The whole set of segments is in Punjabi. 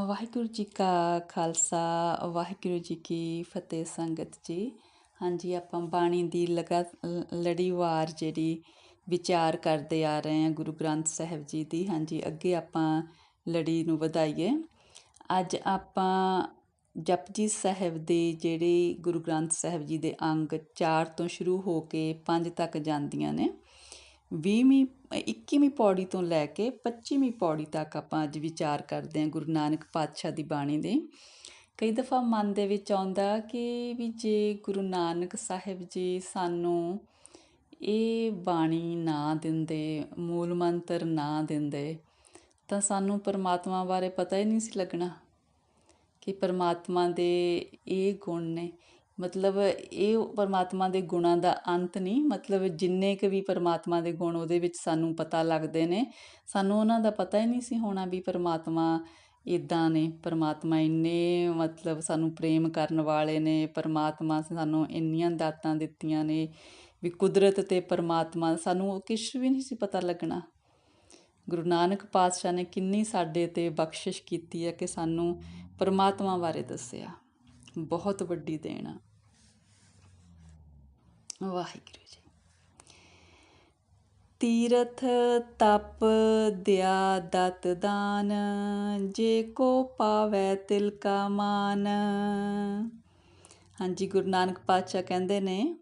ਵਾਹਿਗੁਰੂ ਜੀ ਕਾ ਖਾਲਸਾ, ਵਾਹਿਗੁਰੂ ਜੀ ਕੀ ਫਤਿਹ ਸੰਗਤ ਜੀ। ਹਾਂਜੀ, ਆਪਾਂ ਬਾਣੀ ਦੀ ਲਗਾ, ਲੜੀਵਾਰ ਜਿਹੜੀ ਵਿਚਾਰ ਕਰਦੇ ਆ ਰਹੇ ਹਾਂ ਗੁਰੂ ਗ੍ਰੰਥ ਸਾਹਿਬ ਜੀ ਦੀ। ਹਾਂਜੀ, ਅੱਗੇ ਆਪਾਂ ਲੜੀ ਨੂੰ ਵਧਾਈਏ। ਅੱਜ ਆਪਾਂ ਜਪਜੀ ਸਾਹਿਬ ਦੇ ਜਿਹੜੇ ਗੁਰੂ ਗ੍ਰੰਥ ਸਾਹਿਬ ਜੀ ਦੇ ਅੰਗ 4 ਤੋਂ ਸ਼ੁਰੂ ਹੋ ਕੇ 5 ਤੱਕ ਜਾਂਦੀਆਂ ਨੇ। 20ਵੀਂ 21ਵੀਂ ਪੌੜੀ ਤੋਂ ਲੈ ਕੇ 25ਵੀਂ ਪੌੜੀ ਤੱਕ ਆਪਾਂ ਅੱਜ ਵਿਚਾਰ ਕਰਦੇ ਹਾਂ ਗੁਰੂ ਨਾਨਕ ਪਾਤਸ਼ਾਹ ਦੀ ਬਾਣੀ ਦੇ। ਕਈ ਦਫਾ ਮਨ ਦੇ ਵਿੱਚ ਆਉਂਦਾ ਕਿ ਵੀ ਜੇ ਗੁਰੂ ਨਾਨਕ ਸਾਹਿਬ ਜੀ ਸਾਨੂੰ ਇਹ ਬਾਣੀ ਨਾ ਦਿੰਦੇ, ਮੂਲ ਮੰਤਰ ਨਾ ਦਿੰਦੇ, ਤਾਂ ਸਾਨੂੰ ਪਰਮਾਤਮਾ ਬਾਰੇ ਪਤਾ ਹੀ ਨਹੀਂ ਸੀ ਲੱਗਣਾ ਕਿ ਪਰਮਾਤਮਾ ਦੇ ਇਹ ਗੁਣ ਨੇ। ਮਤਲਬ ਇਹ ਪਰਮਾਤਮਾ ਦੇ ਗੁਣਾਂ ਦਾ ਅੰਤ ਨਹੀਂ, ਮਤਲਬ ਜਿੰਨੇ ਕੁ ਵੀ ਪਰਮਾਤਮਾ ਦੇ ਗੁਣ ਉਹਦੇ ਵਿੱਚ ਸਾਨੂੰ ਪਤਾ ਲੱਗਦੇ ਨੇ, ਸਾਨੂੰ ਉਹਨਾਂ ਦਾ ਪਤਾ ਹੀ ਨਹੀਂ ਸੀ ਹੋਣਾ ਵੀ ਪਰਮਾਤਮਾ ਇਦਾਂ ਨੇ, ਪਰਮਾਤਮਾ ਇੰਨੇ ਮਤਲਬ ਸਾਨੂੰ ਪ੍ਰੇਮ ਕਰਨ ਵਾਲੇ ਨੇ, ਪਰਮਾਤਮਾ ਸਾਨੂੰ ਇੰਨੀਆਂ ਦਾਤਾਂ ਦਿੱਤੀਆਂ ਨੇ ਵੀ ਕੁਦਰਤ ਤੇ ਪਰਮਾਤਮਾ ਸਾਨੂੰ ਕਿਛ ਵੀ ਨਹੀਂ ਸੀ ਪਤਾ ਲੱਗਣਾ। ਗੁਰੂ ਨਾਨਕ ਪਾਤਸ਼ਾਹ ਨੇ ਕਿੰਨੀ ਸਾਡੇ ਤੇ ਬਖਸ਼ਿਸ਼ ਕੀਤੀ ਹੈ ਕਿ ਸਾਨੂੰ ਪਰਮਾਤਮਾ ਬਾਰੇ ਦੱਸਿਆ। ਬਹੁਤ ਵੱਡੀ ਦੇਣ ਆ। ਵਾਹਿਗੁਰੂ ਜੀ। ਤੀਰਥ ਤਪ ਦਿਆ ਦਤ ਦਾਨ, ਜੇ ਕੋ ਪਾਵੈ ਤਿਲ ਕਾ ਮਾਨ। ਹਾਂਜੀ, ਗੁਰੂ ਨਾਨਕ ਪਾਤਸ਼ਾਹ ਕਹਿੰਦੇ ਨੇ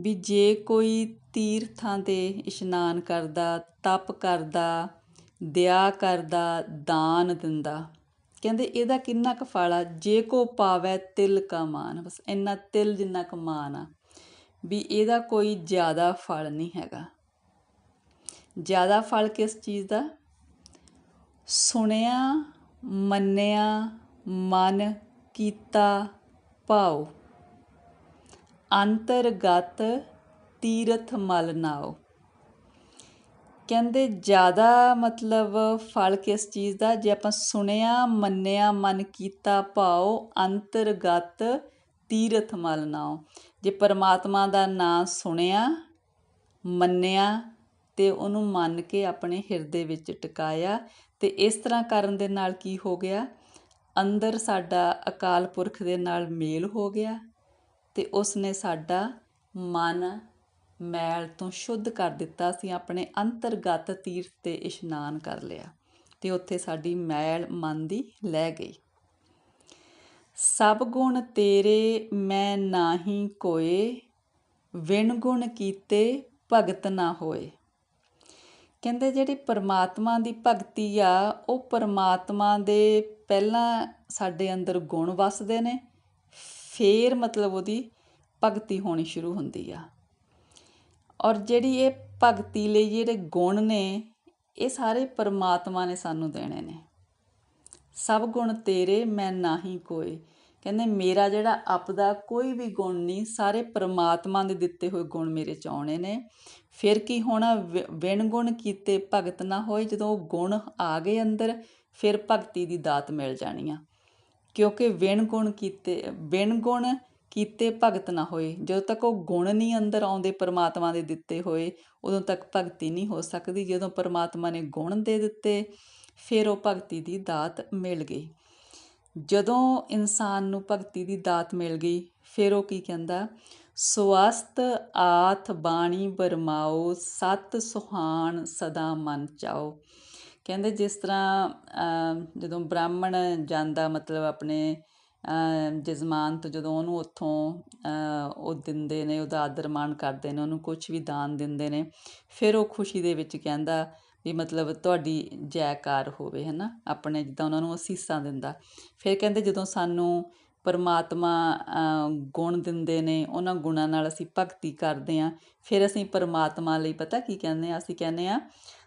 ਵੀ ਜੇ ਕੋਈ ਤੀਰਥਾਂ ਤੇ ਇਸ਼ਨਾਨ ਕਰਦਾ, ਤਪ ਕਰਦਾ, ਦਿਆ ਕਰਦਾ, ਦਾਨ ਦਿੰਦਾ ਕਹਿੰਦੇ ਇਹਦਾ ਕਿੰਨਾ ਕੁ ਫਲ ਆ? ਜੇ ਕੋ ਪਾਵੈ ਤਿਲ ਕਾ ਮਾਨ। ਬਸ ਇੰਨਾ ਤਿਲ ਜਿੰਨਾ ਕੁ ਮਾਨ ਆ ਵੀ ਇਹਦਾ ਕੋਈ ਜ਼ਿਆਦਾ ਫਲ ਨਹੀਂ ਹੈਗਾ। ਜ਼ਿਆਦਾ ਫਲ ਕਿਸ ਚੀਜ਼ ਦਾ? ਸੁਣਿਆ, ਮੰਨਿਆ, ਮਨ, ਕੀਤਾ, ਭਾਉ। ਅੰਤਰਗਤ ਤੀਰਥ ਮਲ ਨਾਓ ਕਹਿੰਦੇ ਜ਼ਿਆਦਾ ਮਤਲਬ ਫਲ ਕਿਸ ਚੀਜ਼ ਦਾ? ਜੇ ਆਪਾਂ ਸੁਣਿਆ, ਮੰਨਿਆ, ਮਨ ਕੀਤਾ, ਭਾਉ, ਅੰਤਰਗਤ, ਤੀਰਥ ਮਲ ਨਾਓ ਜੇ ਪਰਮਾਤਮਾ ਦਾ ਨਾਮ ਸੁਣਿਆ, ਮੰਨਿਆ, ਤੇ ਉਹਨੂੰ ਮੰਨ ਕੇ ਆਪਣੇ ਹਿਰਦੇ ਵਿੱਚ ਟਿਕਾਇਆ, ਤੇ ਇਸ ਤਰ੍ਹਾਂ ਕਰਨ ਦੇ ਨਾਲ ਕੀ ਹੋ ਗਿਆ? ਅੰਦਰ ਸਾਡਾ ਅਕਾਲ ਪੁਰਖ ਦੇ ਨਾਲ ਮੇਲ ਹੋ ਗਿਆ, ਤੇ ਉਸ ਨੇ ਸਾਡਾ ਮਨ ਮੈਲ ਤੋਂ ਸ਼ੁੱਧ ਕਰ ਦਿੱਤਾ ਸੀ, ਆਪਣੇ ਅੰਤਰਗਤ ਤੀਰਥ ਤੇ ਇਸ਼ਨਾਨ ਕਰ ਲਿਆ ਤੇ ਉੱਥੇ ਸਾਡੀ ਮੈਲ ਮਨ ਦੀ ਲੈ ਗਈ। ਸਭ ਗੁਣ ਤੇਰੇ, ਮੈਂ ਨਾਹੀ ਕੋਏ, ਵਿਣ ਗੁਣ ਕੀਤੇ ਭਗਤ ਨਾ ਹੋਏ। ਕਹਿੰਦੇ ਜਿਹੜੀ ਪਰਮਾਤਮਾ ਦੀ ਭਗਤੀ ਆ, ਉਹ ਪਰਮਾਤਮਾ ਦੇ ਪਹਿਲਾਂ ਸਾਡੇ ਅੰਦਰ ਗੁਣ ਵਸਦੇ ਨੇ, ਫੇਰ ਮਤਲਬ ਉਹਦੀ ਭਗਤੀ ਹੋਣੀ ਸ਼ੁਰੂ ਹੁੰਦੀ ਆ। ਔਰ ਜਿਹੜੀ ਇਹ ਭਗਤੀ ਲਈ ਜਿਹੜੇ ਗੁਣ ਨੇ, ਇਹ ਸਾਰੇ ਪਰਮਾਤਮਾ ਨੇ ਸਾਨੂੰ ਦੇਣੇ ਨੇ। ਸਭ ਗੁਣ ਤੇਰੇ, ਮੈਂ ਨਾਹੀ ਕੋਈ ਕਹਿੰਦੇ, ਮੇਰਾ ਜਿਹੜਾ ਆਪਦਾ ਕੋਈ ਵੀ ਗੁਣ ਨਹੀਂ, ਸਾਰੇ ਪਰਮਾਤਮਾ ਦੇ ਦਿੱਤੇ ਹੋਏ ਗੁਣ ਮੇਰੇ ਚ ਆਉਣੇ ਨੇ। ਫਿਰ ਕੀ ਹੋਣਾ? ਵਿਣ ਗੁਣ ਕੀਤੇ ਭਗਤ ਨਾ ਹੋਏ। ਜਦੋਂ ਉਹ ਗੁਣ ਆ ਗਏ ਅੰਦਰ, ਫਿਰ ਭਗਤੀ ਦੀ ਦਾਤ ਮਿਲ ਜਾਣੀ ਆ। ਕਿਉਂਕਿ ਵਿਣ ਗੁਣ ਕੀਤੇ, ਵਿਣ ਗੁਣ ਕੀਤੇ ਭਗਤ ਨਾ ਹੋਏ। ਜਦੋਂ ਤੱਕ ਉਹ ਗੁਣ ਨਹੀਂ ਅੰਦਰ ਆਉਂਦੇ ਪਰਮਾਤਮਾ ਦੇ ਦਿੱਤੇ ਹੋਏ, ਉਦੋਂ ਤੱਕ ਭਗਤੀ ਨਹੀਂ ਹੋ ਸਕਦੀ। ਜਦੋਂ ਪਰਮਾਤਮਾ ਨੇ ਗੁਣ ਦੇ ਦਿੱਤੇ, ਫਿਰ ਉਹ ਭਗਤੀ ਦੀ ਦਾਤ ਮਿਲ ਗਈ। ਜਦੋਂ ਇਨਸਾਨ ਨੂੰ ਭਗਤੀ ਦੀ ਦਾਤ ਮਿਲ ਗਈ, ਫਿਰ ਉਹ ਕੀ ਕਹਿੰਦਾ? ਸਵਸਤ ਆਥ ਬਾਣੀ ਬਰਮਾਓ ਸਤ ਸੁਹਾਣ ਸਦਾ ਮਨ ਚਾਓ। ਕਹਿੰਦੇ ਜਿਸ ਤਰ੍ਹਾਂ ਜਦੋਂ ਬ੍ਰਾਹਮਣ ਜਾਂਦਾ, ਮਤਲਬ ਆਪਣੇ ਜਜ਼ਮਾਨ ਤੋਂ ਜਦੋਂ ਉਹਨੂੰ ਉੱਥੋਂ ਉਹ ਦਿੰਦੇ ਨੇ, ਉਹਦਾ ਆਦਰ ਮਾਣ ਕਰਦੇ ਨੇ, ਉਹਨੂੰ ਕੁਝ ਵੀ ਦਾਨ ਦਿੰਦੇ ਨੇ, ਫਿਰ ਉਹ ਖੁਸ਼ੀ ਦੇ ਵਿੱਚ ਕਹਿੰਦਾ ਵੀ ਮਤਲਬ ਤੁਹਾਡੀ ਜੈਕਾਰ ਹੋਵੇ ਹੈ ਨਾ ਆਪਣੇ ਜਿੱਦਾਂ ਉਹਨਾਂ ਨੂੰ ਅਸੀਸਾਂ ਦਿੰਦਾ। ਫਿਰ ਕਹਿੰਦੇ ਜਦੋਂ ਸਾਨੂੰ ਪਰਮਾਤਮਾ ਗੁਣ ਦਿੰਦੇ ਨੇ, ਉਹਨਾਂ ਗੁਣਾਂ ਨਾਲ ਅਸੀਂ ਭਗਤੀ ਕਰਦੇ ਆਂ ਫਿਰ ਅਸੀਂ ਪਰਮਾਤਮਾ ਲਈ ਪਤਾ ਕੀ ਕਹਿੰਦੇ ਆ ਅਸੀਂ ਕਹਿੰਦੇ ਆ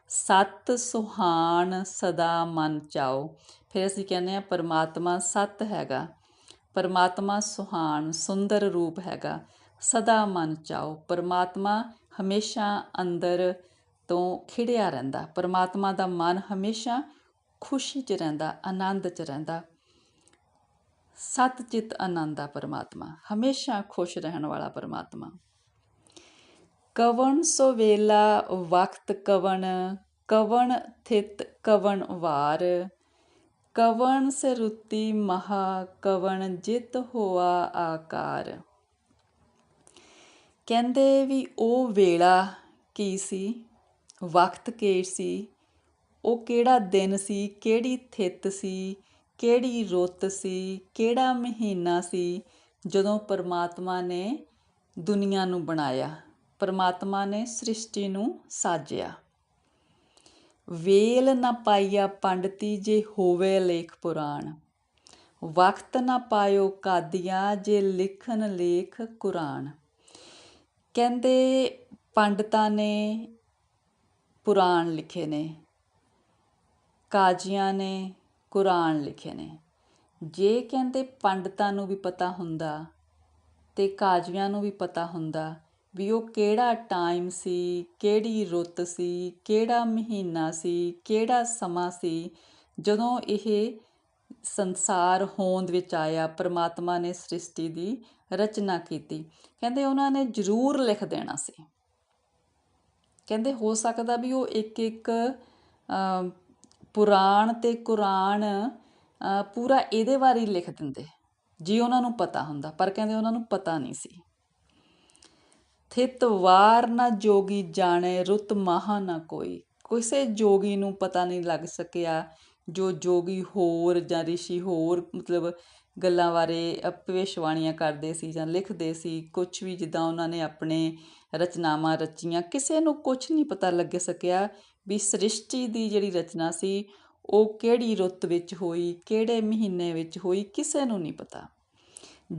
ਸਤ ਸੁਹਾਣ ਸਦਾ ਮਨ ਚਾਓ। ਫਿਰ ਅਸੀਂ ਕਹਿੰਦੇ ਆ ਪਰਮਾਤਮਾ ਸਤ ਹੈਗਾ। ਪਰਮਾਤਮਾ ਸੁਹਾਣ ਸੁੰਦਰ ਰੂਪ ਹੈਗਾ। ਸਦਾ ਮਨ ਚਾਓ, ਪਰਮਾਤਮਾ ਹਮੇਸ਼ਾ ਅੰਦਰ ਤੋਂ ਖਿੜਿਆ ਰਹਿੰਦਾ। ਪਰਮਾਤਮਾ ਦਾ ਮਨ ਹਮੇਸ਼ਾ ਖੁਸ਼ੀ 'ਚ ਰਹਿੰਦਾ, ਆਨੰਦ 'ਚ ਰਹਿੰਦਾ। ਸਤ ਚਿਤ ਆਨੰਦਾ ਪਰਮਾਤਮਾ, ਹਮੇਸ਼ਾ ਖੁਸ਼ ਰਹਿਣ ਵਾਲਾ ਪਰਮਾਤਮਾ। ਕਵਣ ਸੋ ਵੇਲਾ, ਵਕਤ ਕਵਣ ਕਵਣ ਥਿਤ ਕਵਣ ਵਾਰ। ਕਵਣ ਸਰੁਤੀ ਮਹਾ ਕਵਣ ਜਿਤ ਹੋਆ ਆਕਾਰ। ਕਹਿੰਦੇ ਵੀ ਉਹ ਵੇਲਾ ਕੀ ਸੀ? ਵਕਤ ਕੀ ਸੀ? ਉਹ ਕਿਹੜਾ ਦਿਨ ਸੀ? ਕਿਹੜੀ ਥਿਤ ਸੀ? ਕਿਹੜੀ ਰੁੱਤ ਸੀ? ਕਿਹੜਾ ਮਹੀਨਾ ਸੀ? ਜਦੋਂ ਪਰਮਾਤਮਾ ਨੇ ਦੁਨੀਆ ਨੂੰ ਬਣਾਇਆ, ਪਰਮਾਤਮਾ ਨੇ ਸ੍ਰਿਸ਼ਟੀ ਨੂੰ ਸਾਜਿਆ। ਵੇਲ ਨਾ ਪਾਈਆ ਪੰਡਤੀ ਜੇ ਹੋਵੇ ਲੇਖ ਪੁਰਾਣ। ਵਕਤ ਨਾ ਪਾਇਓ ਕਾਦੀਆਂ ਜੇ ਲਿਖਣ ਲੇਖ ਕੁਰਾਨ ਕਹਿੰਦੇ ਪੰਡਤਾਂ ਨੇ ਪੁਰਾਣ ਲਿਖੇ ਨੇ, ਕਾਜ਼ੀਆਂ ਨੇ ਕੁਰਾਨ ਲਿਖੇ ਨੇ। ਜੇ ਕਹਿੰਦੇ ਪੰਡਤਾਂ ਨੂੰ ਵੀ ਪਤਾ ਹੁੰਦਾ ਤੇ ਕਾਜ਼ੀਆਂ ਨੂੰ ਵੀ ਪਤਾ ਹੁੰਦਾ ਵੀ ਉਹ ਕਿਹੜਾ ਟਾਈਮ ਸੀ, ਕਿਹੜੀ ਰੁੱਤ ਸੀ, ਕਿਹੜਾ ਮਹੀਨਾ ਸੀ, ਕਿਹੜਾ ਸਮਾਂ ਸੀ, ਜਦੋਂ ਇਹ ਸੰਸਾਰ ਹੋਂਦ ਵਿੱਚ ਆਇਆ, ਪ੍ਰਮਾਤਮਾ ਨੇ ਸ੍ਰਿਸ਼ਟੀ ਦੀ ਰਚਨਾ ਕੀਤੀ। ਕਹਿੰਦੇ ਉਹਨਾਂ ਨੇ ਜ਼ਰੂਰ ਲਿਖ ਦੇਣਾ ਸੀ। ਕਹਿੰਦੇ ਹੋ ਸਕਦਾ ਵੀ ਉਹ ਇੱਕ ਇੱਕ ਪੁਰਾਣ ਤੇ ਕੁਰਾਨ ਪੂਰਾ ਇਹਦੇ ਬਾਰੇ ਲਿਖ ਦਿੰਦੇ। ਜੀ ਉਹਨਾਂ ਨੂੰ ਪਤਾ ਹੁੰਦਾ, ਪਰ ਕਹਿੰਦੇ ਉਹਨਾਂ ਨੂੰ ਪਤਾ ਨਹੀਂ ਸੀ। ਥਿਤ ਵਾਰ ਨਾ ਜੋਗੀ ਜਾਣੇ, ਰੁੱਤ ਮਹਾ ਨਾ ਕੋਈ। ਕਿਸੇ ਜੋਗੀ ਨੂੰ ਪਤਾ ਨਹੀਂ ਲੱਗ ਸਕਿਆ, ਜੋ ਜੋਗੀ ਹੋਰ ਜਾਂ ਰਿਸ਼ੀ ਹੋਰ, ਮਤਲਬ ਗੱਲਾਂ ਬਾਰੇ ਭਵਿਸ਼ਵਾਣੀਆਂ ਕਰਦੇ ਸੀ ਜਾਂ ਲਿਖਦੇ ਸੀ ਕੁਝ ਵੀ ਜਿੱਦਾਂ ਉਹਨਾਂ ਨੇ ਆਪਣੇ ਰਚਨਾਵਾਂ ਰਚੀਆਂ, ਕਿਸੇ ਨੂੰ ਕੁਝ ਨਹੀਂ ਪਤਾ ਲੱਗ ਸਕਿਆ ਵੀ ਸ੍ਰਿਸ਼ਟੀ ਦੀ ਜਿਹੜੀ ਰਚਨਾ ਸੀ, ਉਹ ਕਿਹੜੀ ਰੁੱਤ ਵਿੱਚ ਹੋਈ, ਕਿਹੜੇ ਮਹੀਨੇ ਵਿੱਚ ਹੋਈ, ਕਿਸੇ ਨੂੰ ਨਹੀਂ ਪਤਾ।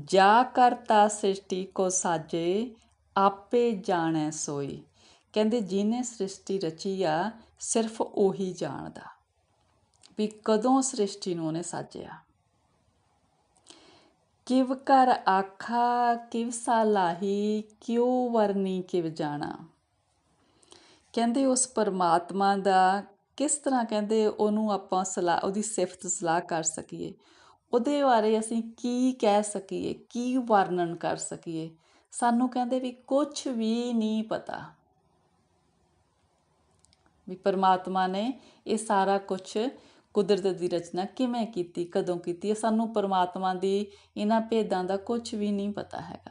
ਜਾ ਕਰਤਾ ਸ੍ਰਿਸ਼ਟੀ ਕੋ ਸਾਜੇ ਆਪੇ ਜਾਣੈ ਸੋਈ। ਕਹਿੰਦੇ ਜਿਹਨੇ ਸ੍ਰਿਸ਼ਟੀ ਰਚੀ ਆ, ਸਿਰਫ ਉਹੀ ਜਾਣਦਾ। ਵੀ ਕਦੋਂ ਸ੍ਰਿਸ਼ਟੀ ਨੂੰ ਉਹਨੇ ਸਾਜਿਆ। ਕਿਵ ਕਰ ਆਖਾ, ਕਿਵ ਸਾਲਾਹੀ ਕਿਉ ਵਰਨੀ ਕਿਵ ਜਾਣਾ। ਕਹਿੰਦੇ ਉਸ ਪਰਮਾਤਮਾ ਦਾ ਕਿਸ ਤਰ੍ਹਾਂ ਕਹਿੰਦੇ ਉਹਨੂੰ ਆਪਾਂ ਸਲਾਹ, ਉਹਦੀ ਸਿਫਤ ਸਲਾਹ ਕਰ ਸਕੀਏ। ਉਹਦੇ ਬਾਰੇ ਅਸੀਂ ਕੀ ਕਹਿ ਸਕੀਏ, ਕੀ ਵਰਣਨ ਕਰ ਸਕੀਏ। ਸਾਨੂੰ ਕਹਿੰਦੇ ਵੀ ਕੁਝ ਵੀ ਨਹੀਂ ਪਤਾ। ਵੀ ਪਰਮਾਤਮਾ ਨੇ ਇਹ ਸਾਰਾ ਕੁਝ ਕੁਦਰਤ ਦੀ ਰਚਨਾ ਕਿਵੇਂ ਕੀਤੀ, ਕਦੋਂ ਕੀਤੀ ਸਾਨੂੰ ਪਰਮਾਤਮਾ ਦੀ ਇਹਨਾਂ ਭੇਦਾਂ ਦਾ ਕੁਝ ਵੀ ਨਹੀਂ ਪਤਾ ਹੈਗਾ।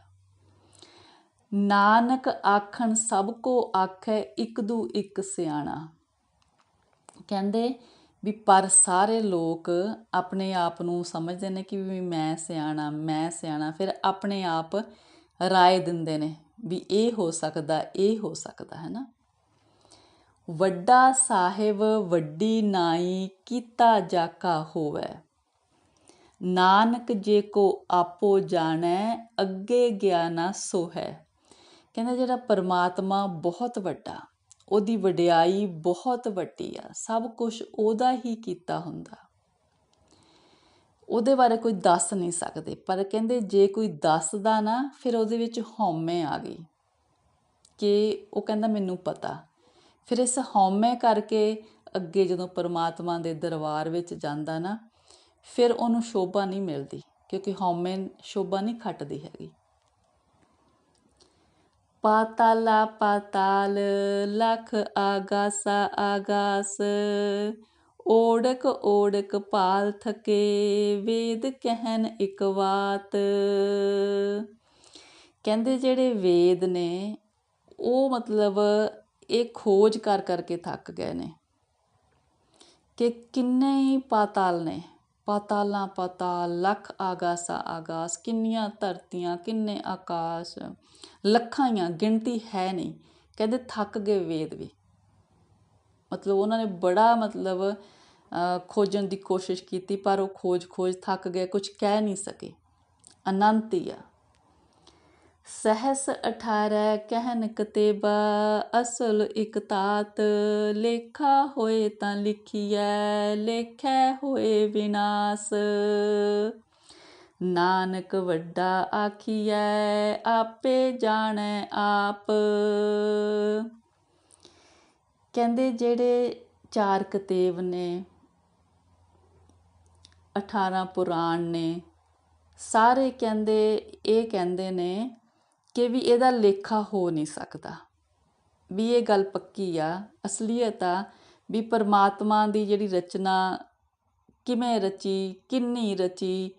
ਨਾਨਕ ਆਖਣ ਸਭ ਕੋ ਆਖੈ, ਇੱਕ ਦੂ ਇੱਕ ਸਿਆਣਾ। ਕਹਿੰਦੇ ਵੀ ਪਰ ਸਾਰੇ ਲੋਕ ਆਪਣੇ ਆਪ ਨੂੰ ਸਮਝਦੇ ਨੇ ਕਿ ਵੀ ਮੈਂ ਸਿਆਣਾ ਮੈਂ ਸਿਆਣਾ, ਫਿਰ ਆਪਣੇ ਆਪ ਰਾਏ ਦਿੰਦੇ ਨੇ ਵੀ ਇਹ ਹੋ ਸਕਦਾ, ਇਹ ਹੋ ਸਕਦਾ ਹੈ ਨਾ ਵੱਡਾ ਸਾਹਿਬ, ਵੱਡੀ ਨਾਈ, ਕੀਤਾ ਜਾਕਾ ਹੋਵੇ। ਨਾਨਕ ਜੇ ਕੋ ਆਪੋ ਜਾਣੈ, ਅੱਗੇ ਗਿਆਨਾ ਸੋ ਹੈ ਕਹਿੰਦਾ ਜਿਹੜਾ ਪਰਮਾਤਮਾ ਬਹੁਤ ਵੱਡਾ, ਉਹਦੀ ਵਡਿਆਈ ਬਹੁਤ ਵੱਡੀ ਆ, ਸਭ ਕੁਝ ਉਹਦਾ ਹੀ ਕੀਤਾ ਹੁੰਦਾ। ਉਹਦੇ ਬਾਰੇ ਕੋਈ ਦੱਸ ਨਹੀਂ ਸਕਦੇ, ਪਰ ਕਹਿੰਦੇ ਜੇ ਕੋਈ ਦੱਸਦਾ ਨਾ, ਫਿਰ ਉਹਦੇ ਵਿੱਚ ਹਉਮੈ ਆ ਗਈ। ਕਿ ਉਹ ਕਹਿੰਦਾ ਮੈਨੂੰ ਪਤਾ। ਫਿਰ ਇਸ ਹਉਮੈ ਕਰਕੇ ਅੱਗੇ ਜਦੋਂ ਪਰਮਾਤਮਾ ਦੇ ਦਰਬਾਰ ਵਿੱਚ ਜਾਂਦਾ ਨਾ, ਫਿਰ ਉਹਨੂੰ ਸ਼ੋਭਾ ਨਹੀਂ ਮਿਲਦੀ, ਕਿਉਂਕਿ ਹਉਮੈ ਸ਼ੋਭਾ ਨਹੀਂ ਖੱਟਦੀ ਹੈਗੀ। ਪਾਤਾਲਾ ਪਾਤਾਲ, ਲਖ ਆਗਾਸਾ ਆਗਾਸ ਓੜਕ ਓੜਕ ਪਾਲ ਥਕੇ, ਵੇਦ ਕਹਿਨ ਇਕ ਬਾਤ ਕਹਿੰਦੇ ਜਿਹੜੇ ਵੇਦ ਨੇ, ਉਹ ਮਤਲਬ ਇਹ ਖੋਜ ਕਰ ਕਰਕੇ ਥੱਕ ਗਏ ਨੇ ਕਿ ਕਿੰਨੇ ਹੀ ਪਾਤਾਲ ਨੇ। ਪਾਤਾਲਾਂ ਪਾਤਾਲ, ਲੱਖ ਆਗਾਸਾ ਆਗਾਸ, ਕਿੰਨੀਆਂ ਧਰਤੀਆਂ, ਕਿੰਨੇ ਆਕਾਸ਼ ਲੱਖਾਂ ਹੀ ਗਿਣਤੀ ਹੈ ਨਹੀਂ। ਕਹਿੰਦੇ ਥੱਕ ਗਏ ਵੇਦ ਵੀ। ਮਤਲਬ ਉਹਨਾਂ ਨੇ ਬੜਾ ਮਤਲਬ ਖੋਜਣ ਦੀ ਕੋਸ਼ਿਸ਼ ਕੀਤੀ, ਪਰ ਉਹ ਖੋਜ ਖੋਜ ਥੱਕ ਗਏ ਕੁਝ ਕਹਿ ਨਹੀਂ ਸਕੇ। ਅਨੰਤ ਹੀ ਆ। ਸਹਸ 18 ਕਹਿਨ ਕਤੇਬਾ, ਅਸਲ ਇਕ ਤਾਤ, ਲੇਖਾ ਹੋਏ ਤਾਂ ਲਿਖੀਐ, ਲੇਖੈ ਹੋਏ ਵਿਨਾਸ਼। ਨਾਨਕ ਵੱਡਾ ਆਖੀਐ, ਆਪੇ ਜਾਣੈ ਆਪ। ਕਹਿੰਦੇ ਜਿਹੜੇ ਚਾਰ ਕਤੇਬ ਨੇ 18 ਪੁਰਾਣ ਨੇ, ਸਾਰੇ ਕਹਿੰਦੇ, ਇਹ ਕਹਿੰਦੇ ਨੇ ਕਿ ਵੀ ਇਹਦਾ ਲੇਖਾ ਹੋ ਨਹੀਂ ਸਕਦਾ। ਵੀ ਇਹ ਗੱਲ ਪੱਕੀ ਆ, ਅਸਲੀਅਤ ਆ ਵੀ ਪਰਮਾਤਮਾ ਦੀ ਜਿਹੜੀ ਰਚਨਾ ਕਿਵੇਂ ਰਚੀ, ਕਿੰਨੀ ਰਚੀ,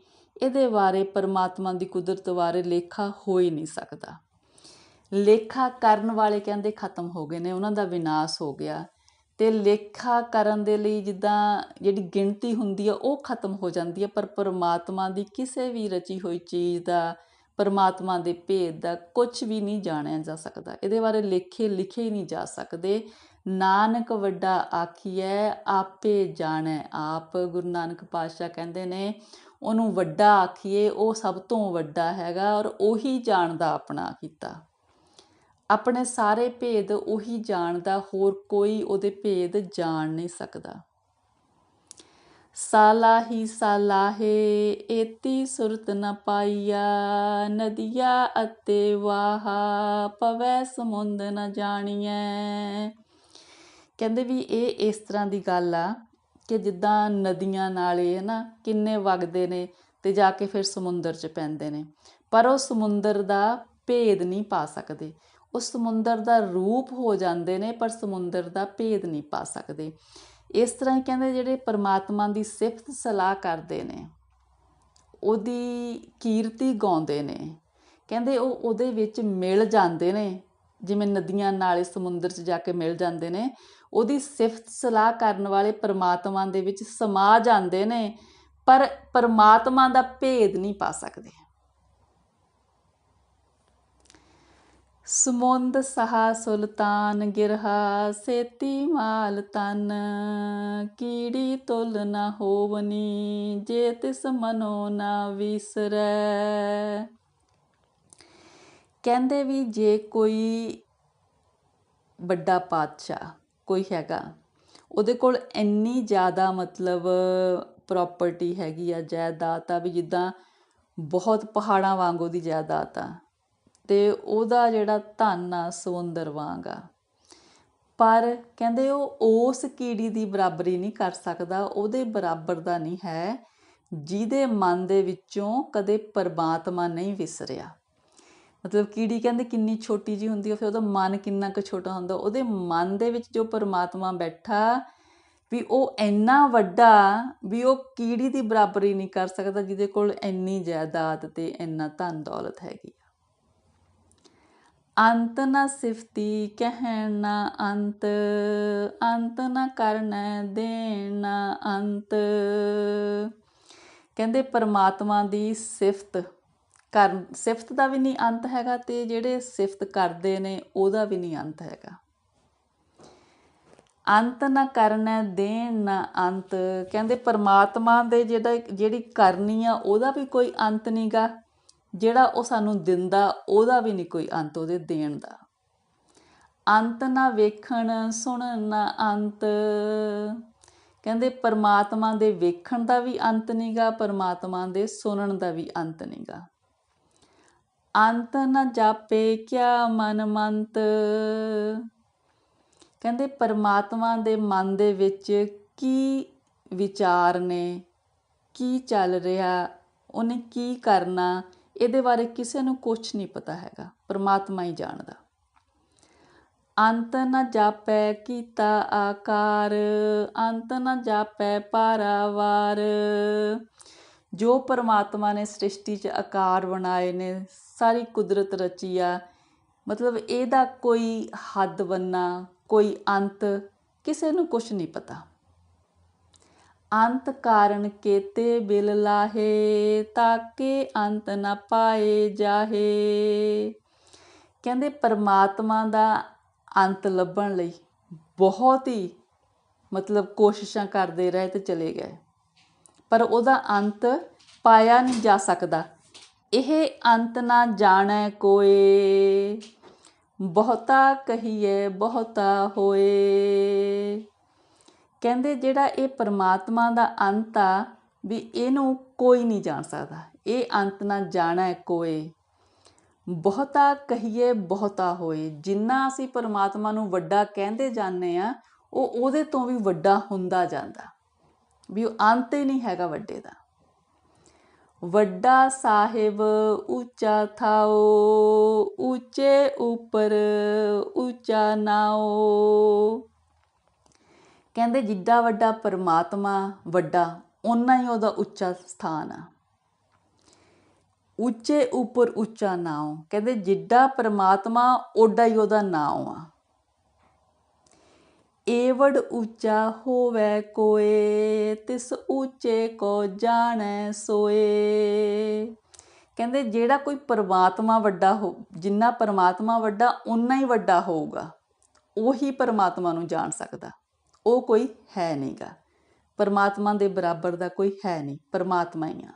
ਇਹਦੇ ਬਾਰੇ ਪਰਮਾਤਮਾ ਦੀ ਕੁਦਰਤ ਬਾਰੇ ਲੇਖਾ ਹੋ ਹੀ ਨਹੀਂ ਸਕਦਾ। ਲੇਖਾ ਕਰਨ ਵਾਲੇ ਕਹਿੰਦੇ ਖਤਮ ਹੋ ਗਏ ਨੇ, ਉਹਨਾਂ ਦਾ ਵਿਨਾਸ਼ ਹੋ ਗਿਆ। ਅਤੇ ਲੇਖਾ ਕਰਨ ਦੇ ਲਈ ਜਿੱਦਾਂ ਜਿਹੜੀ ਗਿਣਤੀ ਹੁੰਦੀ ਆ, ਉਹ ਖਤਮ ਹੋ ਜਾਂਦੀ ਹੈ ਪਰ ਪਰਮਾਤਮਾ ਦੀ ਕਿਸੇ ਵੀ ਰਚੀ ਹੋਈ ਚੀਜ਼ ਦਾ, ਪਰਮਾਤਮਾ ਦੇ ਭੇਦ ਦਾ ਕੁਝ ਵੀ ਨਹੀਂ ਜਾਣਿਆ ਜਾ ਸਕਦਾ। ਇਹਦੇ ਬਾਰੇ ਲੇਖੇ ਲਿਖੇ ਹੀ ਨਹੀਂ ਜਾ ਸਕਦੇ। ਨਾਨਕ ਵੱਡਾ ਆਖੀਐ, ਆਪੇ ਜਾਣੈ। ਆਪ ਗੁਰੂ ਨਾਨਕ ਪਾਤਸ਼ਾਹ ਕਹਿੰਦੇ ਨੇ, ਉਹਨੂੰ ਵੱਡਾ ਆਖੀਏ, ਉਹ ਸਭ ਤੋਂ ਵੱਡਾ ਹੈਗਾ ਔਰ ਉਹੀ ਜਾਣਦਾ ਆਪਣਾ ਕੀਤਾ। ਆਪਣੇ ਸਾਰੇ ਭੇਦ ਉਹੀ ਜਾਣਦਾ, ਹੋਰ ਕੋਈ ਉਹਦੇ ਭੇਦ ਜਾਣ ਨਹੀਂ ਸਕਦਾ। ਸਾਲਾਹੀ ਸਾਲਾਹੇ, ਏਤੀ ਸੁਰਤ ਨ ਪਾਈਆ, ਨਦੀਆ ਅਤੇ ਵਾਹਾ, ਪਵੈ ਸਮੁੰਦ ਨ ਜਾਣੀਐ। ਕਹਿੰਦੇ ਵੀ ਇਹ ਇਸ ਤਰ੍ਹਾਂ ਦੀ ਗੱਲ ਆ ਕਿ ਜਿੱਦਾਂ ਨਦੀਆਂ ਨਾਲੇ ਹਨਾ ਕਿੰਨੇ ਵਗਦੇ ਨੇ ਤੇ ਜਾ ਕੇ ਫਿਰ ਸਮੁੰਦਰ 'ਚ ਪੈਂਦੇ ਨੇ। ਪਰ ਉਹ ਸਮੁੰਦਰ ਦਾ ਭੇਦ ਨਹੀਂ ਪਾ ਸਕਦੇ। ਉਹ ਸਮੁੰਦਰ ਦਾ ਰੂਪ ਹੋ ਜਾਂਦੇ ਨੇ, ਪਰ ਸਮੁੰਦਰ ਦਾ ਭੇਦ ਨਹੀਂ ਪਾ ਸਕਦੇ। ਇਸ ਤਰ੍ਹਾਂ ਹੀ ਕਹਿੰਦੇ ਜਿਹੜੇ ਪਰਮਾਤਮਾ ਦੀ ਸਿਫਤ ਸਲਾਹ ਕਰਦੇ ਨੇ, ਉਹਦੀ ਕੀਰਤੀ ਗਾਉਂਦੇ ਨੇ। ਕਹਿੰਦੇ ਉਹ ਉਹਦੇ ਵਿੱਚ ਮਿਲ ਜਾਂਦੇ ਨੇ, ਜਿਵੇਂ ਨਦੀਆਂ ਨਾਲੇ ਸਮੁੰਦਰ 'ਚ ਜਾ ਕੇ ਮਿਲ ਜਾਂਦੇ ਨੇ, ਉਹਦੀ ਸਿਫਤ ਸਲਾਹ ਕਰਨ ਵਾਲੇ ਪਰਮਾਤਮਾ ਦੇ ਵਿੱਚ ਸਮਾ ਜਾਂਦੇ ਨੇ, ਪਰ ਪਰਮਾਤਮਾ ਦਾ ਭੇਦ ਨਹੀਂ ਪਾ ਸਕਦੇ। ਸਮੁੰਦ ਸਹਾ ਸੁਲਤਾਨ ਗਿਰਹਾ, ਸੇਤੀ ਮਾਲ ਤਨ। ਕੀੜੀ ਤੁਲ ਨਾ ਹੋਵਨੀ, ਜੇ ਤਿਸ ਮਨੋ ਨਾ ਵਿਸਰੈ। ਕਹਿੰਦੇ ਵੀ ਜੇ ਕੋਈ ਵੱਡਾ ਪਾਤਸ਼ਾਹ, ਕੋਈ ਹੈਗਾ, ਉਹਦੇ ਕੋਲ ਇੰਨੀ ਜ਼ਿਆਦਾ ਮਤਲਬ ਪ੍ਰਾਪਰਟੀ ਹੈਗੀ ਆ ਜਾਇਦਾਦ ਆ ਵੀ ਜਿੱਦਾਂ ਬਹੁਤ ਪਹਾੜਾਂ ਵਾਂਗ ਉਹਦੀ ਜਾਇਦਾਦ ਆ। ਤੇ ਉਹਦਾ ਜਿਹੜਾ ਧਨ ਆ ਸਮੁੰਦਰ ਵਾਂਗ ਆ। ਪਰ ਕਹਿੰਦੇ ਉਹ ਉਸ ਕੀੜੀ ਦੀ ਬਰਾਬਰੀ ਨਹੀਂ ਕਰ ਸਕਦਾ, ਉਹਦੇ ਬਰਾਬਰ ਦਾ ਨਹੀਂ ਹੈ, ਜਿਹਦੇ ਮਨ ਦੇ ਵਿੱਚੋਂ ਕਦੇ ਪਰਮਾਤਮਾ ਨਹੀਂ ਵਿਸਰਿਆ। ਮਤਲਬ ਕੀੜੀ ਕਹਿੰਦੇ ਕਿੰਨੀ ਛੋਟੀ ਜੀ ਹੁੰਦੀ ਹੈ ਫਿਰ ਉਹਦਾ ਮਨ ਕਿੰਨਾ ਕੁ ਛੋਟਾ ਹੁੰਦਾ, ਉਹਦੇ ਮਨ ਦੇ ਵਿੱਚ ਜੋ ਪਰਮਾਤਮਾ ਬੈਠਾ, ਵੀ ਉਹ ਇੰਨਾ ਵੱਡਾ, ਵੀ ਉਹ ਕੀੜੀ ਦੀ ਬਰਾਬਰੀ ਨਹੀਂ ਕਰ ਸਕਦਾ, ਜਿਹਦੇ ਕੋਲ ਇੰਨੀ ਜਾਇਦਾਦ ਤੇ ਇੰਨਾ ਧਨ ਦੌਲਤ ਹੈਗੀ। ਅੰਤ ਨਾ ਸਿਫਤੀ ਕਹਿਣ ਨਾ ਅੰਤ ਅੰਤ ਨਾ ਕਰਨਾ ਦੇਣ ਨਾ ਅੰਤ। ਕਹਿੰਦੇ ਪਰਮਾਤਮਾ ਦੀ ਸਿਫਤ ਕਰ ਸਿਫਤ ਦਾ ਵੀ ਨਹੀਂ ਅੰਤ ਹੈਗਾ ਤੇ ਜਿਹੜੇ ਸਿਫਤ ਕਰਦੇ ਨੇ ਉਹਦਾ ਵੀ ਨਹੀਂ ਅੰਤ ਹੈਗਾ। ਅੰਤ ਨਾ ਕਰਨਾ ਦੇਣ ਨਾ ਅੰਤ। ਕਹਿੰਦੇ ਪਰਮਾਤਮਾ ਦੇ ਜਿਹੜਾ, ਜਿਹੜੀ ਕਰਨੀ ਆ ਉਹਦਾ ਵੀ ਕੋਈ ਅੰਤ ਨਹੀਂਗਾ ਜਿਹੜਾ ਉਹ ਸਾਨੂੰ ਦਿੰਦਾ, ਉਹਦਾ ਵੀ ਨਹੀਂ ਕੋਈ ਅੰਤ ਉਹਦੇ ਦੇਣ ਦਾ। ਅੰਤ ਨਾ ਵੇਖਣ ਸੁਣਨ ਨਾ ਅੰਤ। ਕਹਿੰਦੇ ਪਰਮਾਤਮਾ ਦੇ ਵੇਖਣ ਦਾ ਵੀ ਅੰਤ ਨਹੀਂਗਾ, ਪਰਮਾਤਮਾ ਦੇ ਸੁਣਨ ਦਾ ਵੀ ਅੰਤ ਨਹੀਂਗਾ। ਅੰਤ ਨਾ ਜਾਪੇ ਕਿਆ ਮਨ ਮੰਤ। ਕਹਿੰਦੇ ਪਰਮਾਤਮਾ ਦੇ ਮਨ ਦੇ ਵਿੱਚ ਕੀ ਵਿਚਾਰ ਨੇ, ਕੀ ਚੱਲ ਰਿਹਾ, ਉਹਨੇ ਕੀ ਕਰਨਾ ਇਹਦੇ ਬਾਰੇ ਕਿਸੇ ਨੂੰ ਕੁਝ ਨਹੀਂ ਪਤਾ ਹੈਗਾ, ਪਰਮਾਤਮਾ ਹੀ ਜਾਣਦਾ। ਅੰਤ ਨ ਜਾਪੈ ਕੀਤਾ ਆਕਾਰ, ਅੰਤ ਨ ਜਾਪੈ ਪਾਰਾਵਾਰ ਜੋ ਪਰਮਾਤਮਾ ਨੇ ਸ੍ਰਿਸ਼ਟੀ 'ਚ ਆਕਾਰ ਬਣਾਏ ਨੇ, ਸਾਰੀ ਕੁਦਰਤ ਰਚੀ ਆ, ਮਤਲਬ ਇਹਦਾ ਕੋਈ ਹੱਦ ਬੰਨਾ, ਕੋਈ ਅੰਤ ਕਿਸੇ ਨੂੰ ਕੁਝ ਨਹੀਂ ਪਤਾ। ਅੰਤ ਕਾਰਨ ਕੇਤੇ ਬਿਲ ਲਾਹੇ, ਤਾਕੇ ਅੰਤ ਨਾ ਪਾਏ ਜਾਹੇ। ਕਹਿੰਦੇ ਪਰਮਾਤਮਾ ਦਾ ਅੰਤ ਲੱਭਣ ਲਈ ਬਹੁਤ ਹੀ ਮਤਲਬ ਕੋਸ਼ਿਸ਼ਾਂ ਕਰਦੇ ਰਹੇ ਤੇ ਚਲੇ ਗਏ। ਪਰ ਉਹਦਾ ਅੰਤ ਪਾਇਆ ਨਹੀਂ ਜਾ ਸਕਦਾ। ਇਹ ਅੰਤ ਨਾ ਜਾਣੈ ਕੋਏ, ਬਹੁਤਾ ਕਹੀਏ ਬਹੁਤਾ ਹੋਏ। ਕਹਿੰਦੇ ਜਿਹੜਾ ਇਹ ਪਰਮਾਤਮਾ ਦਾ ਅੰਤ ਆ ਵੀ ਇਹਨੂੰ ਕੋਈ ਨਹੀਂ ਜਾਣ ਸਕਦਾ। ਇਹ ਅੰਤ ਨਾ ਜਾਣਾ ਕੋਏ ਬਹੁਤਾ ਕਹੀਏ, ਬਹੁਤਾ ਹੋਏ। ਜਿੰਨਾ ਅਸੀਂ ਪਰਮਾਤਮਾ ਨੂੰ ਵੱਡਾ ਕਹਿੰਦੇ ਜਾਂਦੇ ਆ, ਉਹ ਉਹਦੇ ਤੋਂ ਵੀ ਵੱਡਾ ਹੁੰਦਾ ਜਾਂਦਾ। ਵੀ ਉਹ ਅੰਤ ਹੀ ਨਹੀਂ ਹੈਗਾ ਵੱਡੇ ਦਾ। ਵੱਡਾ ਸਾਹਿਬ ਉੱਚਾ ਥਾਓ, ਉੱਚੇ ਉੱਪਰ ਉੱਚਾ ਨਾਓ। ਕਹਿੰਦੇ ਜਿੱਡਾ ਵੱਡਾ ਪਰਮਾਤਮਾ ਵੱਡਾ, ਓਨਾ ਹੀ ਉਹਦਾ ਉੱਚਾ ਸਥਾਨ ਆ। ਉੱਚੇ ਉੱਪਰ ਉੱਚਾ ਨਾਉ, ਕਹਿੰਦੇ ਜਿੱਡਾ ਪਰਮਾਤਮਾ, ਓਡਾ ਹੀ ਉਹਦਾ ਨਾਉ ਆ। ਏਵੜ ਉੱਚਾ ਹੋਵੇ ਕੋਏ, ਤਿਸ ਉੱਚੇ ਕੋ ਜਾਣੈ ਸੋਏ। ਕਹਿੰਦੇ ਜਿਹੜਾ ਕੋਈ ਪਰਮਾਤਮਾ ਵੱਡਾ ਹੋ, ਜਿੰਨਾ ਪਰਮਾਤਮਾ ਵੱਡਾ, ਓਨਾ ਹੀ ਵੱਡਾ ਹੋਊਗਾ। ਉਹੀ ਪਰਮਾਤਮਾ ਨੂੰ ਜਾਣ ਸਕਦਾ। ਉਹ ਕੋਈ ਹੈ ਨਹੀਂਗਾ। ਪਰਮਾਤਮਾ ਦੇ ਬਰਾਬਰ ਦਾ ਕੋਈ ਹੈ ਨਹੀਂ, ਪਰਮਾਤਮਾ ਹੀ ਆ।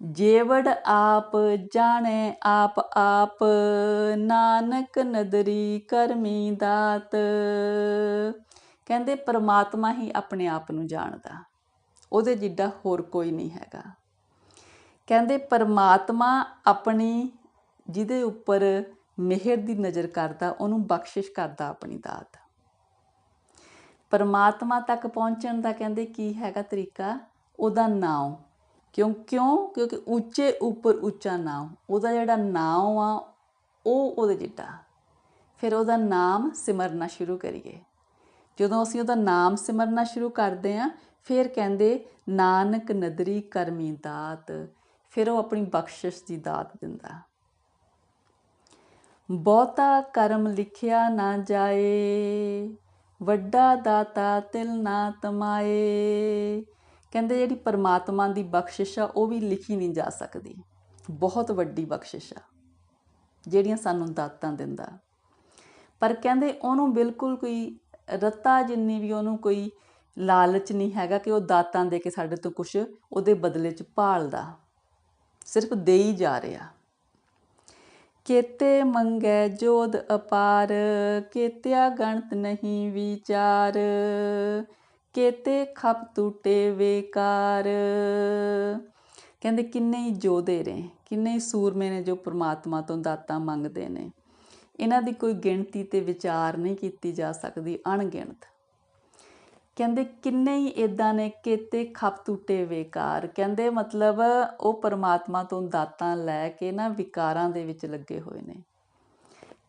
ਜੇਵੜ ਆਪ ਜਾਣੇ, ਆਪ ਆਪ ਨਾਨਕ ਨਦਰੀ ਕਰਮੀ ਦਾਤ। ਕਹਿੰਦੇ ਪਰਮਾਤਮਾ ਹੀ ਆਪਣੇ ਆਪ ਨੂੰ ਜਾਣਦਾ, ਉਹਦੇ ਜਿੱਡਾ ਹੋਰ ਕੋਈ ਨਹੀਂ ਹੈਗਾ। ਕਹਿੰਦੇ ਪਰਮਾਤਮਾ ਆਪਣੀ, ਜਿਹਦੇ ਉੱਪਰ ਮਿਹਰ ਦੀ ਨਜ਼ਰ ਕਰਦਾ, ਉਹਨੂੰ ਬਖਸ਼ਿਸ਼ ਕਰਦਾ ਆਪਣੀ ਦਾਤ। ਪਰਮਾਤਮਾ ਤੱਕ ਪਹੁੰਚਣ ਦਾ ਕਹਿੰਦੇ ਕੀ ਹੈਗਾ ਤਰੀਕਾ? ਉਹਦਾ ਨਾਮ ਕਿਉਂ ਕਿਉਂ? ਕਿਉਂਕਿ ਉੱਚੇ ਉੱਪਰ ਉੱਚਾ ਨਾਮ ਉਹਦਾ ਜਿਹੜਾ ਨਾਮ ਆ, ਉਹ ਉਹਦੇ ਜਿੱਡਾ ਫਿਰ ਉਹਦਾ ਨਾਮ ਸਿਮਰਨਾ ਸ਼ੁਰੂ ਕਰੀਏ। ਜਦੋਂ ਅਸੀਂ ਉਹਦਾ ਨਾਮ ਸਿਮਰਨਾ ਸ਼ੁਰੂ ਕਰਦੇ ਆ, ਫਿਰ ਕਹਿੰਦੇ ਨਾਨਕ ਨਦਰੀ ਕਰਮੀ ਦਾਤ। ਫਿਰ ਉਹ ਆਪਣੀ ਬਖਸ਼ਿਸ਼ ਦੀ ਦਾਤ ਦਿੰਦਾ। ਬਹੁਤਾ ਕਰਮ ਲਿਖਿਆ ਨਾ ਜਾਏ। ਵੱਡਾ ਦਾਤਾ ਤਿਲ ਨਾ ਤਮਾਏ। ਕਹਿੰਦੇ ਜਿਹੜੀ ਪਰਮਾਤਮਾ ਦੀ ਬਖਸ਼ਿਸ਼ ਆ, ਉਹ ਵੀ ਲਿਖੀ ਨਹੀਂ ਜਾ ਸਕਦੀ। ਬਹੁਤ ਵੱਡੀ ਬਖਸ਼ਿਸ਼ ਆ, ਜਿਹੜੀਆਂ ਸਾਨੂੰ ਦਾਤਾਂ ਦਿੰਦਾ। ਪਰ ਕਹਿੰਦੇ ਉਹਨੂੰ ਬਿਲਕੁਲ ਕੋਈ ਰੱਤਾ ਜਿੰਨੀ ਵੀ ਉਹਨੂੰ ਕੋਈ ਲਾਲਚ ਨਹੀਂ ਹੈਗਾ ਕਿ ਉਹ ਦਾਤਾਂ ਦੇ ਕੇ ਸਾਡੇ ਤੋਂ ਕੁਝ ਉਹਦੇ ਬਦਲੇ 'ਚ ਭਾਲਦਾ। ਸਿਰਫ ਦੇ ਹੀ ਜਾ ਰਿਹਾ। ਕੇਤੇ ਮੰਗੈ ਜੋਧ ਅਪਾਰ, ਕੇਤਿਆ ਗਣਤ ਨਹੀਂ ਵਿਚਾਰ, ਕੇਤੇ ਖਪ ਟੂਟੇ ਵੇਕਾਰ। ਕਹਿੰਦੇ ਕਿੰਨੇ ਹੀ ਜੋਧੇ ਨੇ, ਕਿੰਨੇ ਹੀ ਸੂਰਮੇ ਨੇ ਜੋ ਪ੍ਰਮਾਤਮਾ ਤੋਂ ਦਾਤਾਂ ਮੰਗਦੇ ਨੇ। ਇਹਨਾਂ ਦੀ ਕੋਈ ਗਿਣਤੀ ਤੇ ਵਿਚਾਰ ਨਹੀਂ ਕੀਤੀ ਜਾ ਸਕਦੀ ਅਣਗਿਣਤ। ਕਹਿੰਦੇ ਕਿੰਨੇ ਹੀ ਇਦਾਂ ਨੇ ਕੇਤੇ ਖਪ ਟੂਟੇ ਵੇਕਾਰ ਕਹਿੰਦੇ ਮਤਲਬ ਉਹ ਪਰਮਾਤਮਾ ਤੋਂ ਦਾਤਾਂ ਲੈ ਕੇ ਨਾ ਵਿਕਾਰਾਂ ਦੇ ਵਿੱਚ ਲੱਗੇ ਹੋਏ ਨੇ।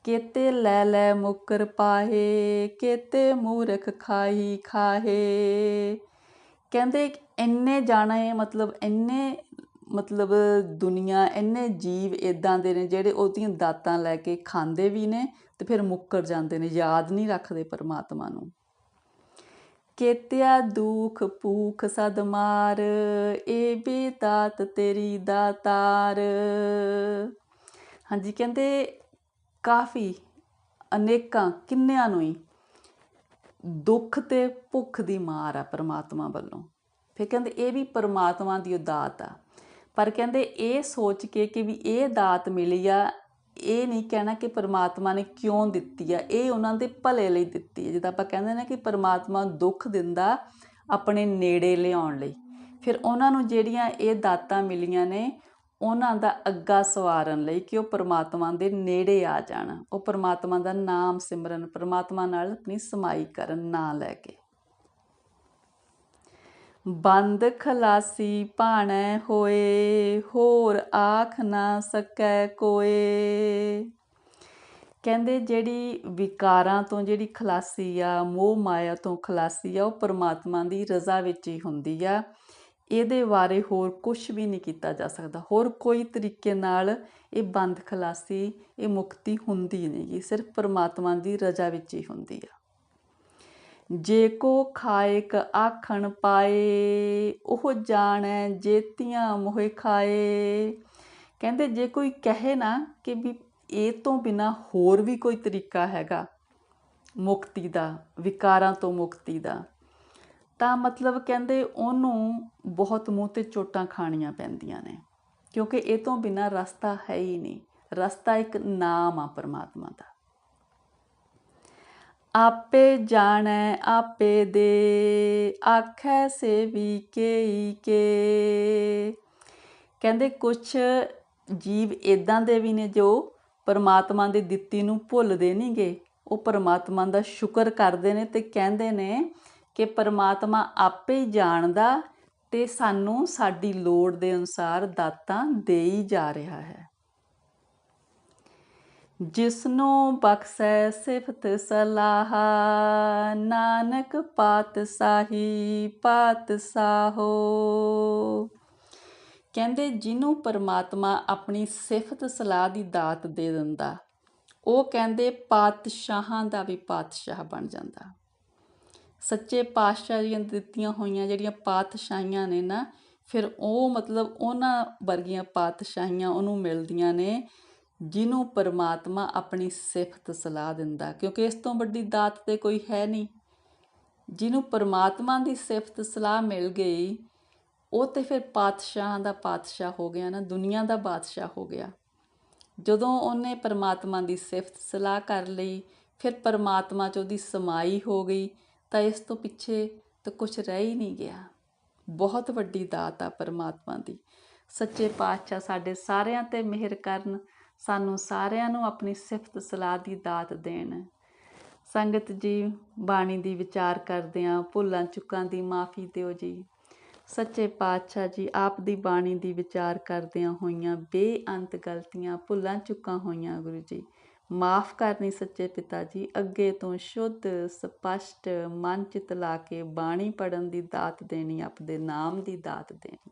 ਕੇਤੇ ਲੈ ਲੈ ਮੁਕਰ ਪਾਹੇ, ਕੇਤੇ ਮੂਰਖ ਖਾਹੀ ਖਾਹੇ। ਕਹਿੰਦੇ ਇੰਨੇ ਜਾਣੇ ਮਤਲਬ ਇੰਨੇ ਮਤਲਬ ਦੁਨੀਆ, ਇੰਨੇ ਜੀਵ ਇਦਾਂ ਦੇ ਨੇ ਜਿਹੜੇ ਉਹਦੀਆਂ ਦਾਤਾਂ ਲੈ ਕੇ ਖਾਂਦੇ ਵੀ ਨੇ ਤੇ ਫਿਰ ਮੁੱਕਰ ਜਾਂਦੇ ਨੇ, ਯਾਦ ਨਹੀਂ ਰੱਖਦੇ ਪਰਮਾਤਮਾ ਨੂੰ। ਕੇਤਿਆ ਦੁਖ ਭੂਖ ਸਦ ਮਾਰ, ਏ ਬੇ ਦਾਤ ਤੇਰੀ ਦਾਤਾਰ। ਹਾਂਜੀ, ਕਹਿੰਦੇ ਕਾਫੀ ਅਨੇਕਾਂ ਕਿੰਨਿਆਂ ਨੂੰ ਹੀ ਦੁੱਖ ਤੇ ਭੁੱਖ ਦੀ ਮਾਰ ਆ ਪਰਮਾਤਮਾ ਵੱਲੋਂ। ਫਿਰ ਕਹਿੰਦੇ ਇਹ ਵੀ ਪਰਮਾਤਮਾ ਦੀ ਦਾਤ ਆ। ਪਰ ਕਹਿੰਦੇ ਇਹ ਸੋਚ ਕੇ ਕਿ ਵੀ ਇਹ ਦਾਤ ਮਿਲੀ ਆ ਇਹ ਨਹੀਂ ਕਹਿਣਾ ਕਿ ਪਰਮਾਤਮਾ ਨੇ ਕਿਉਂ ਦਿੱਤੀ ਆ, ਇਹ ਉਹਨਾਂ ਦੇ ਭਲੇ ਲਈ ਦਿੱਤੀ ਹੈ ਜਿੱਦਾਂ ਆਪਾਂ ਕਹਿੰਦੇ ਨੇ ਕਿ ਪਰਮਾਤਮਾ ਦੁੱਖ ਦਿੰਦਾ ਆਪਣੇ ਨੇੜੇ ਲਿਆਉਣ ਲਈ। ਫਿਰ ਉਹਨਾਂ ਨੂੰ ਜਿਹੜੀਆਂ ਇਹ ਦਾਤਾਂ ਮਿਲੀਆਂ ਨੇ, ਉਹਨਾਂ ਦਾ ਅੱਗਾ ਸਵਾਰਨ ਲਈ ਕਿ ਉਹ ਪਰਮਾਤਮਾ ਦੇ ਨੇੜੇ ਆ ਜਾਣ। ਉਹ ਪਰਮਾਤਮਾ ਦਾ ਨਾਮ ਸਿਮਰਨ, ਪਰਮਾਤਮਾ ਨਾਲ ਆਪਣੀ ਸਮਾਈ ਕਰਨ, ਨਾ ਲੈ ਕੇ। ਬੰਦ ਖਲਾਸੀ ਭਾਣੈ ਹੋਏ, ਹੋਰ ਆਖ ਨਾ ਸਕੈ ਕੋਏ। ਕਹਿੰਦੇ ਜਿਹੜੀ ਵਿਕਾਰਾਂ ਤੋਂ ਜਿਹੜੀ ਖਲਾਸੀ ਆ, ਮੋਹ ਮਾਇਆ ਤੋਂ ਖਲਾਸੀ ਆ, ਉਹ ਪਰਮਾਤਮਾ ਦੀ ਰਜ਼ਾ ਵਿੱਚ ਹੀ ਹੁੰਦੀ ਆ। ਇਹਦੇ ਬਾਰੇ ਹੋਰ ਕੁਝ ਵੀ ਨਹੀਂ ਕੀਤਾ ਜਾ ਸਕਦਾ। ਹੋਰ ਕੋਈ ਤਰੀਕੇ ਨਾਲ ਇਹ ਬੰਦ ਖਲਾਸੀ, ਇਹ ਮੁਕਤੀ ਹੁੰਦੀ ਨਹੀਂਗੀ ਸਿਰਫ ਪਰਮਾਤਮਾ ਦੀ ਰਜ਼ਾ ਵਿੱਚ ਹੀ ਹੁੰਦੀ ਆ। ਜੇ ਕੋ ਖਾਇਕ ਆਖਣ ਪਾਏ, ਉਹ ਜਾਣੈ ਜੇਤੀਆਂ ਮੋਹਿ ਖਾਏ। ਕਹਿੰਦੇ ਜੇ ਕੋਈ ਕਹੇ ਨਾ ਕਿ ਵੀ ਇਹ ਤੋਂ ਬਿਨਾ ਹੋਰ ਵੀ ਕੋਈ ਤਰੀਕਾ ਹੈਗਾ ਮੁਕਤੀ ਦਾ, ਵਿਕਾਰਾਂ ਤੋਂ ਮੁਕਤੀ ਦਾ, ਤਾਂ ਮਤਲਬ ਕਹਿੰਦੇ ਉਹਨੂੰ ਬਹੁਤ ਮੂੰਹ ਤੇ ਚੋਟਾਂ ਖਾਣੀਆਂ ਪੈਂਦੀਆਂ ਨੇ। ਕਿਉਂਕਿ ਇਹ ਤੋਂ ਬਿਨਾ ਰਸਤਾ ਹੈ ਹੀ ਨਹੀਂ। ਰਸਤਾ ਇੱਕ ਨਾਮ ਆ ਪਰਮਾਤਮਾ ਦਾ। ਆਪੇ ਜਾਣੈ, ਆਪੇ ਦੇ। ਆਖੈ ਸੇਵੀ ਕੇਈ ਕੇ। ਕਹਿੰਦੇ ਕੁਛ ਜੀਵ ਇਦਾਂ ਦੇ ਵੀ ਨੇ ਜੋ ਪਰਮਾਤਮਾ ਦੀ ਦਿੱਤੀ ਨੂੰ ਭੁੱਲਦੇ ਨਹੀਂਗੇ ਉਹ ਪਰਮਾਤਮਾ ਦਾ ਸ਼ੁਕਰ ਕਰਦੇ ਨੇ ਤੇ ਕਹਿੰਦੇ ਨੇ ਕਿ ਪਰਮਾਤਮਾ ਆਪੇ ਹੀ ਜਾਣਦਾ ਤੇ ਸਾਨੂੰ ਸਾਡੀ ਲੋੜ ਦੇ ਅਨੁਸਾਰ ਦਾਤਾਂ ਦੇ ਹੀ ਜਾ ਰਿਹਾ ਹੈ। ਜਿਸਨੂੰ ਬਖਸ਼ੈ ਸਿਫਤ ਸਲਾਹ, ਨਾਨਕ ਪਾਤਸ਼ਾਹੀ ਪਾਤਸ਼ਾਹੋ ਕਹਿੰਦੇ ਜਿਹਨੂੰ ਪਰਮਾਤਮਾ ਆਪਣੀ ਸਿਫਤ ਸਲਾਹ ਦੀ ਦਾਤ ਦੇ ਦਿੰਦਾ, ਉਹ ਕਹਿੰਦੇ ਪਾਤਸ਼ਾਹਾਂ ਦਾ ਵੀ ਪਾਤਸ਼ਾਹ ਬਣ ਜਾਂਦਾ। ਸੱਚੇ ਪਾਤਸ਼ਾਹ ਦੀਆਂ ਦਿੱਤੀਆਂ ਹੋਈਆਂ, ਜਿਹੜੀਆਂ ਪਾਤਸ਼ਾਹੀਆਂ ਨੇ ਨਾ, ਫਿਰ ਉਹ ਮਤਲਬ ਉਹਨਾਂ ਵਰਗੀਆਂ ਪਾਤਸ਼ਾਹੀਆਂ ਉਹਨੂੰ ਮਿਲਦੀਆਂ ਨੇ। ਜਿਹਨੂੰ ਪਰਮਾਤਮਾ ਆਪਣੀ ਸਿਫਤ ਸਲਾਹ ਦਿੰਦਾ, ਕਿਉਂਕਿ ਇਸ ਤੋਂ ਵੱਡੀ ਦਾਤ ਤੇ ਕੋਈ ਹੈ ਨਹੀਂ। ਜਿਹਨੂੰ ਪਰਮਾਤਮਾ ਦੀ ਸਿਫਤ ਸਲਾਹ ਮਿਲ ਗਈ, ਉਹ ਤੇ ਫਿਰ ਪਾਤਸ਼ਾਹਾਂ ਦਾ ਪਾਤਸ਼ਾਹ ਹੋ ਗਿਆ ਨਾ, ਦੁਨੀਆ ਦਾ ਬਾਦਸ਼ਾਹ ਹੋ ਗਿਆ। ਜਦੋਂ ਉਹਨੇ ਪਰਮਾਤਮਾ ਦੀ ਸਿਫਤ ਸਲਾਹ ਕਰ ਲਈ, ਫਿਰ ਪਰਮਾਤਮਾ 'ਚ ਉਹਦੀ ਸਮਾਈ ਹੋ ਗਈ, ਤਾਂ ਇਸ ਤੋਂ ਪਿੱਛੇ ਤਾਂ ਕੁਝ ਰਹਿ ਹੀ ਨਹੀਂ ਗਿਆ। ਬਹੁਤ ਵੱਡੀ ਦਾਤ ਆ ਪਰਮਾਤਮਾ ਦੀ। ਸੱਚੇ ਪਾਤਸ਼ਾਹ ਸਾਡੇ ਸਾਰਿਆਂ ਤੇ ਮਿਹਰ ਕਰਨ ਸਾਨੂੰ ਸਾਰਿਆਂ ਨੂੰ ਆਪਣੀ ਸਿਫਤ ਸਲਾਹ ਦੀ ਦਾਤ ਦੇਣ। ਸੰਗਤ ਜੀ, ਬਾਣੀ ਦੀ ਵਿਚਾਰ ਕਰਦਿਆਂ, ਭੁੱਲਾਂ ਚੁੱਕਾਂ ਦੀ ਮਾਫੀ ਦਿਓ ਜੀ। ਸੱਚੇ ਪਾਤਸ਼ਾਹ ਜੀ, ਆਪ ਦੀ ਬਾਣੀ ਦੀ ਵਿਚਾਰ ਕਰਦਿਆਂ ਹੋਈਆਂ ਬੇਅੰਤ ਗਲਤੀਆਂ, ਭੁੱਲਾਂ ਚੁੱਕਾਂ ਹੋਈਆਂ ਗੁਰੂ ਜੀ। ਮਾਫ ਕਰਨੀ ਸੱਚੇ ਪਿਤਾ ਜੀ, ਅੱਗੇ ਤੋਂ ਸ਼ੁੱਧ, ਸਪਸ਼ਟ, ਮਨ ਚਿਤ ਲਾ ਕੇ ਬਾਣੀ ਪੜਨ ਦੀ ਦਾਤ ਦੇਣੀ ਆਪਦੇ ਨਾਮ ਦੀ ਦਾਤ ਦੇਣੀ।